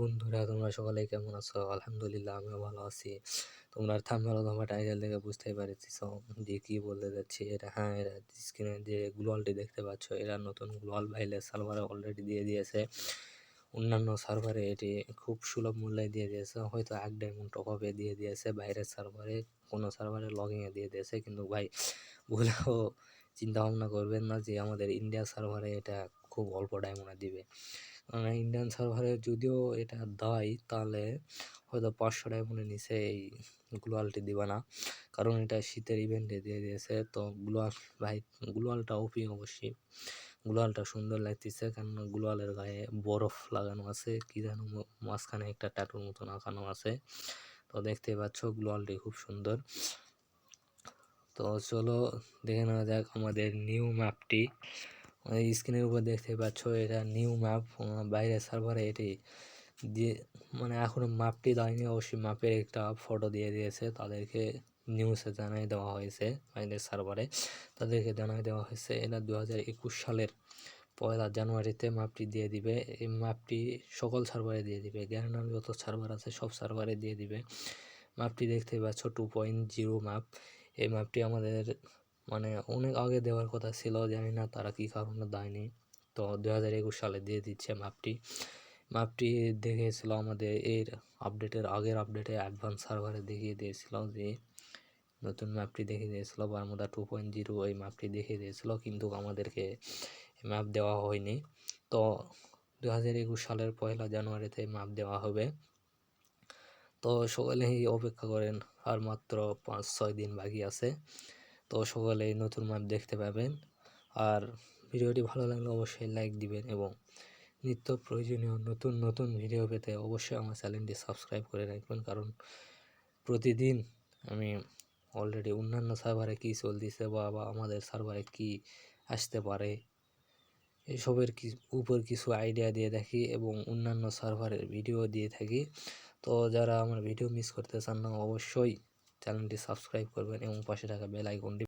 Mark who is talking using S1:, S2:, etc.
S1: বন্ধুরা, তোমরা সকলে কেমন আছো? আলহামদুলিল্লাহ, আমিও ভালো আছি। তোমরা থাম্বনেল অথবা টাইটেল দেখে বুঝতেই পারছিস যে কি বলতে যাচ্ছি এটা হ্যাঁ এরা স্ক্রিনে যে গ্লোয়ালটি দেখতে পাচ্ছ, এরা নতুন গ্লোয়াল বাইলে সার্ভারে অলরেডি দিয়ে দিয়েছে। অন্যান্য সার্ভারে এটি খুব সুলভ মূল্যে দিয়ে দিয়েছে, হয়তো এক ডায়মন্ড টপ আপে দিয়ে দিয়েছে, বাইরের সার্ভারে কোনো সার্ভারে লগিংয়ে দিয়ে দিয়েছে, কিন্তু ভাই, ভুলেও চিন্তা ভাবনা করবেন না যে আমাদের ইন্ডিয়া সার্ভারে এটা খুব অল্প ডায়মন্ডে দিবে। ইন্ডিয়ান সার্ভারে যদিও এটা দেয়, তাহলে হয়তো পাঁচশো ডায়মন্ডের নিচে এই গ্লোয়ালটি দিবে না। কারণ এটা শীতের ইভেন্টে দিয়ে দিয়েছে, তো গ্লোয়াল ভাই গ্লোয়ালটা ওপি অবশ্যই। গ্লোয়ালটা সুন্দর লাগতেছে, কারণ গ্লোয়ালের গায়ে বরফ লাগানো আছে, কি যেন মাঝখানে একটা ট্যাটুর মতন আঁকানো আছে। তো দেখতে পাচ্ছ গ্লোয়ালটি খুব সুন্দর। তো চলো, দেখে নেওয়া যাক আমাদের নিউ ম্যাপটি স্ক্রিনের উপর দেখতে পাচ্ছ, এটা নিউ ম্যাপ বাইরের সার্ভারে এটি দিয়ে মানে এখনও ম্যাপটি দেয়নি, অবশ্যই ম্যাপের একটা ফটো দিয়ে দিয়েছে, তাদেরকে নিউজে জানাই দেওয়া হয়েছে বাইরের সার্ভারে তাদেরকে জানাই দেওয়া হয়েছে এটা দু হাজার একুশ সালের পয়লা জানুয়ারিতে ম্যাপটি দিয়ে দিবে, এই ম্যাপটি সকল সার্ভারে দিয়ে দিবে গ্যারানার যত সার্ভার আছে সব সার্ভারে দিয়ে দিবে। ম্যাপটি দেখতে পাচ্ছ টু পয়েন্ট জিরো ম্যাপ এই ম্যাপটি আমাদের মানে অনেক আগে দেওয়ার কথা ছিল, জানি না তারা কী কারণে দেয়নি। তো দু হাজার একুশ সালে দিয়ে দিচ্ছে ম্যাপটি। ম্যাপটি দেখেছিল আমাদের এর আপডেটের আগের আপডেটে অ্যাডভান্স সার্ভারে দেখিয়ে দিয়েছিল যে নতুন ম্যাপটি দেখিয়ে দিয়েছিল বারমুদা টু পয়েন্ট জিরো এই ম্যাপটি দেখিয়ে দিয়েছিল, কিন্তু আমাদেরকে ম্যাপ দেওয়া হয়নি। তো দু হাজার একুশ সালের পয়লা জানুয়ারিতে ম্যাপ দেওয়া হবে। তো সকলেই অপেক্ষা করেন, আর মাত্র পাঁচ ছয় দিন বাকি আছে। তো সকলেই নতুন ম্যাপ দেখতে পাবেন। আর ভিডিওটি ভালো লাগলে অবশ্যই লাইক দিবেন এবং নিত্য প্রয়োজনীয় নতুন নতুন ভিডিও পেতে অবশ্যই আমার চ্যানেলটি সাবস্ক্রাইব করে রাখবেন। কারণ প্রতিদিন আমি অলরেডি অন্যান্য সার্ভারে কী চলতেছে বা বা আমাদের সার্ভারে কী আসতে পারে, এসবের কি, উপর কিছু আইডিয়া দিয়ে থাকি এবং অন্যান্য সার্ভারের ভিডিও দিয়ে থাকি। তো যারা আমার ভিডিও মিস করতে চান না, অবশ্যই চ্যানেলটি সাবস্ক্রাইব করবেন এবং পাশে থাকা বেল আইকনটি